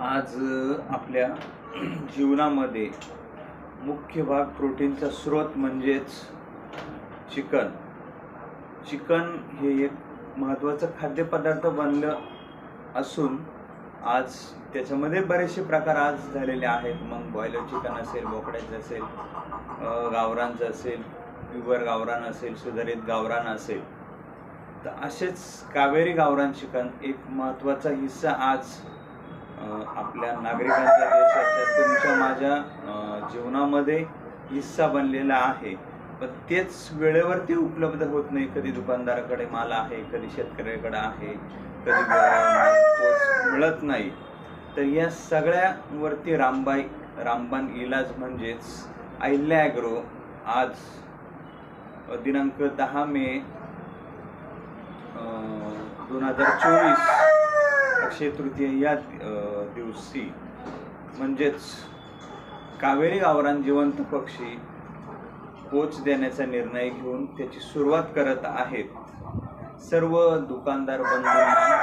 आज आपल्या जीवनामध्ये मुख्य भाग प्रोटीनचा स्रोत म्हणजेच चिकन. चिकन हे एक महत्त्वाचं खाद्यपदार्थ बनलं असून आज त्याच्यामध्ये बरेचसे प्रकार आज झालेले आहेत. मग बॉयलर चिकन असेल बोकड्याचं असेल गावरांचं गावरानचं असेल प्युअर गावरान असेल सुधारित गावरान असेल. तर असेच कावेरी गावरान चिकन एक महत्त्वाचा हिस्सा आज आपल्या नागरिकांच्या देशाच्या तुमच्या माझ्या जीवनामध्ये हिस्सा बनलेला आहे. पण तेच वेळेवर ते उपलब्ध होत नाही. कधी दुकानदाराकडे माल आहे कधी शेतकऱ्याकडे आहे कधी तोच मिळत नाही. तर या सगळ्यावरती रामबाई रामबान इलाज म्हणजेच अहिल्या ॲग्रो आज दिनांक दहा मे दोन हजार चोवीस अक्षय तृतीय या दिवशी म्हणजेच कावेरी गावरान जिवंत पक्षी पोच देण्याचा निर्णय घेऊन त्याची सुरुवात करत आहेत सर्व दुकानदार बंधूंना.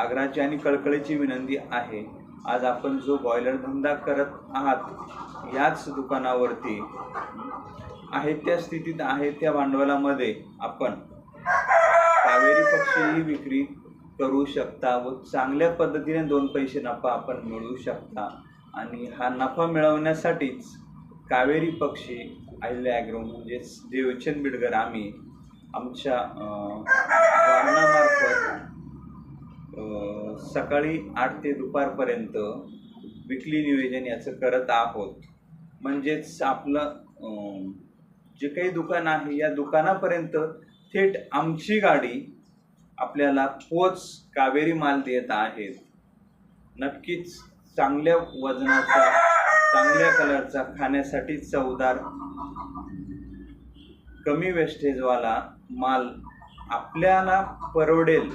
आग्राची आणि कळकळीची विनंती आहे आज आपण जो बॉयलर धंदा करत आहात याच दुकानावरती आहे त्या स्थितीत आहे त्या भांडवलामध्ये आपण. कावेरी पक्षी ही विक्री करू शकता व चांगल्या पद्धतीने दोन पैसे नफा आपण मिळवू शकता. आणि हा नफा मिळवण्यासाठीच कावेरी पक्षी अहिल्या ॲग्रो म्हणजेच देवचंद बिडगर. आम्ही आमच्या वाहनामार्फत सकाळी आठ ते दुपारपर्यंत विकली नियोजन याचं करत आहोत. म्हणजेच आपलं जे काही दुकान आहे या दुकानापर्यंत थेट आमची गाडी आपल्याला पोच कावेरी माल देत आहेत. नक्कीच चांगल्या वजनाचा चांगल्या कलरचा खाण्यासाठी चवदार कमी वेस्टेजवाला माल आपल्याला परवडेल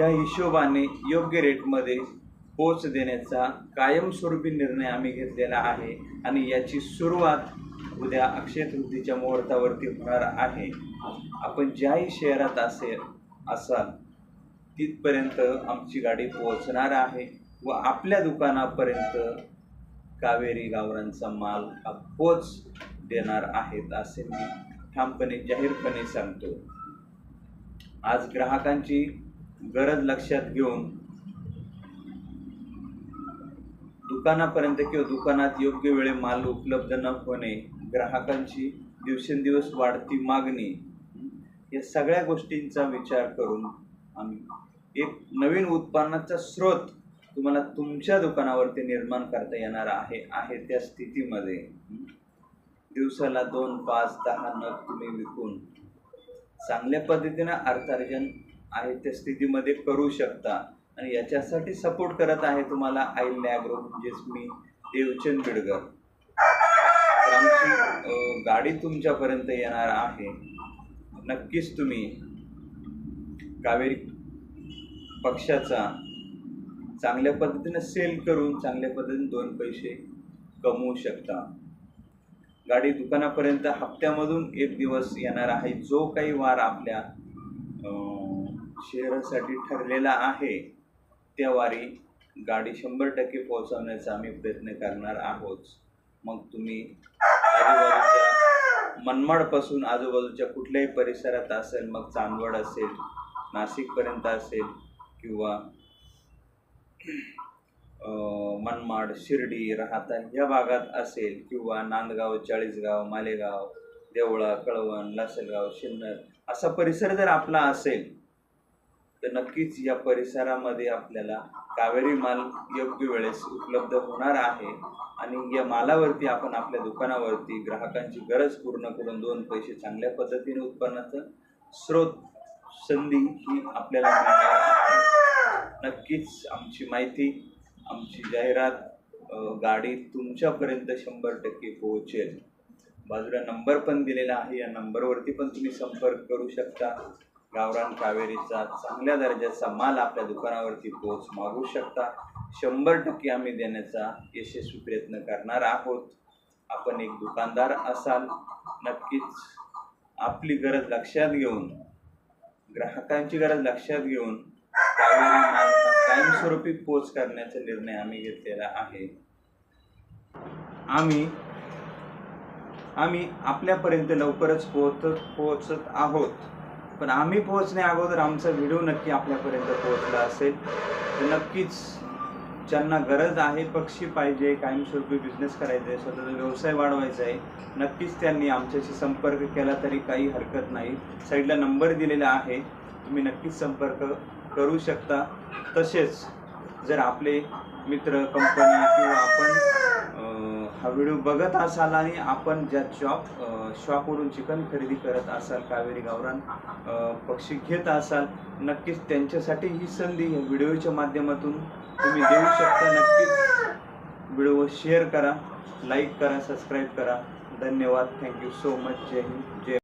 या हिशोबाने योग्य रेटमध्ये पोच देण्याचा कायमस्वरूपी निर्णय आम्ही घेतलेला आहे आणि याची सुरुवात उद्या अक्षय तृतीच्या मुहूर्तावरती होणार आहे. आपण ज्याही शहरात असेल असाल. तिथपर्यंत आमची गाडी पोहोचणार आहे व आपल्या दुकानापर्यंत कावेरी गावरांचा माल हा पोच देणार आहेत असे मी ठामपणे जाहीरपणे सांगतो. आज ग्राहकांची गरज लक्षात घेऊन दुकानापर्यंत किंवा दुकानात योग्य वेळे माल उपलब्ध न होणे ग्राहकांची दिवसेंदिवस वाढती मागणी या सगळ्या गोष्टींचा विचार करून आम्ही एक नवीन उत्पन्नाचा स्रोत तुम्हाला तुमच्या दुकानावरती निर्माण करता येणार आहे आहे त्या स्थितीमध्ये. दिवसाला दोन पाच दहा नग तुम्ही विकून चांगल्या पद्धतीनं अर्थार्जन आहे त्या स्थितीमध्ये करू शकता. आणि याच्यासाठी सपोर्ट करत आहे तुम्हाला आई लॅग्रो म्हणजेच मी देवचंद बिडगर. आमची गाडी तुमच्यापर्यंत येणार आहे. नक्कीच तुम्ही कावेरी पक्षाचा चांगल्या पद्धतीने सेल करून चांगल्या पद्धतीने दोन पैसे कमवू शकता. गाडी दुकानापर्यंत हप्त्यामधून एक दिवस येणार आहे. जो काही वार आपल्या शहरासाठी ठरलेला आहे त्या वारी गाडी शंभर टक्के पोहोचवण्याचा आम्ही प्रयत्न करणार आहोत. मग तुम्ही आजूबाजूच्या मनमाडपासून आजूबाजूच्या कुठल्याही परिसरात असेल मग चांदवड असेल नाशिकपर्यंत असेल किंवा मनमाड शिर्डी राहता या भागात असेल किंवा नांदगाव चाळीसगाव मालेगाव देवळा कळवण लासलगाव शिन्नर असा परिसर जर आपला असेल तर नक्कीच या परिसरामध्ये आपल्याला कावेरी माल योग्य वेळेस उपलब्ध होणार आहे. आणि या मालावरती आपण आपल्या दुकानावरती ग्राहकांची गरज पूर्ण करून दोन पैसे चांगल्या पद्धतीने उत्पन्नाचं स्रोत संधी ही आपल्याला मिळणार. नक्कीच आमची माहिती आमची जाहिरात गाडी तुमच्यापर्यंत शंभर टक्के पोहोचेल. बाजूला नंबर पण दिलेला आहे. या नंबरवरती पण तुम्ही संपर्क करू शकता. गावरान कावेरीचा चांगल्या दर्जाचा माल आपल्या दुकानावरती पोच मागू शकता. शंभर टक्के आम्ही देण्याचा यशस्वी प्रयत्न करणार आहोत. आपण एक दुकानदार असाल नक्कीच आपली गरज लक्षात घेऊन ग्राहकांची गरज लक्षात घेऊन कायमस्वरूपी पोच करण्याचा निर्णय आम्ही घेतलेला आहे. आम्ही आम्ही आपल्यापर्यंत लवकरच पोहोचत पोहोचत आहोत. पण आम्ही पोहोचण्या अगोदर आमचा व्हिडिओ नक्की आपल्यापर्यंत पोहोचला असेल. तर नक्कीच ज्यांना गरज आहे पक्षी पाहिजे कायमस्वरूपी बिझनेस करायचा आहे स्वतःचा व्यवसाय वाढवायचा आहे नक्कीच त्यांनी आमच्याशी संपर्क केला तरी काही हरकत नाही. साईडला नंबर दिलेला आहे. तुम्ही नक्कीच संपर्क करू शकता. तसेच जर आपले मित्र कंपनी किंवा आपण हा व्हिडिओ बघत असाल आणि आपण ज्या शॉप शॉपवरून चिकन खरेदी करत असाल कावेरी गावरान पक्षी घेत असाल नक्कीच त्यांच्यासाठी ही संधी व्हिडिओच्या माध्यमातून तुम्ही देऊ शकता. नक्कीच व्हिडिओ शेअर करा लाईक करा सबस्क्राईब करा. धन्यवाद. थँक्यू सो मच जय हिंद. जय